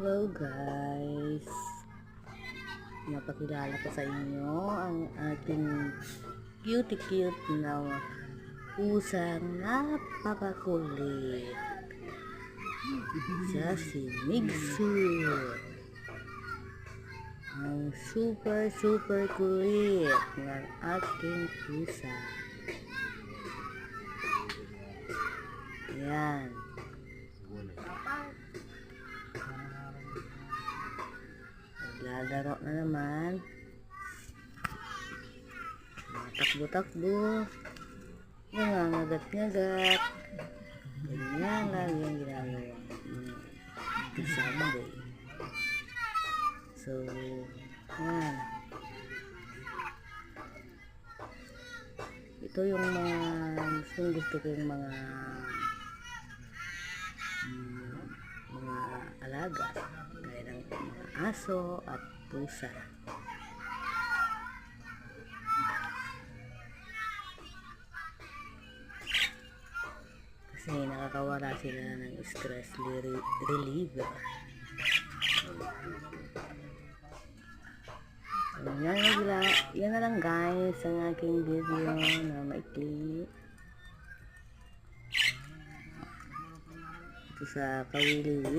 Hello guys! Napakilala ko sa inyo ang ating cute-cute na pusang napakakulit. Siya si Migsu. Ang super super kulit ng aking pusa. Yan. Naglalaro na naman. Takbo-takbo. Nangangagat-ngagat. Ganyan lang yung ginagawa. Mm. Sunday. So, yan. Ito yung mga gustong gusto ko yung mga mga alaga gaya ng mga aso at pusa. Kasi nakakawala sila ng stress re- reliever. Yan, na lang- yan na lang guys ang aking video na maikli. Ito sa Kawili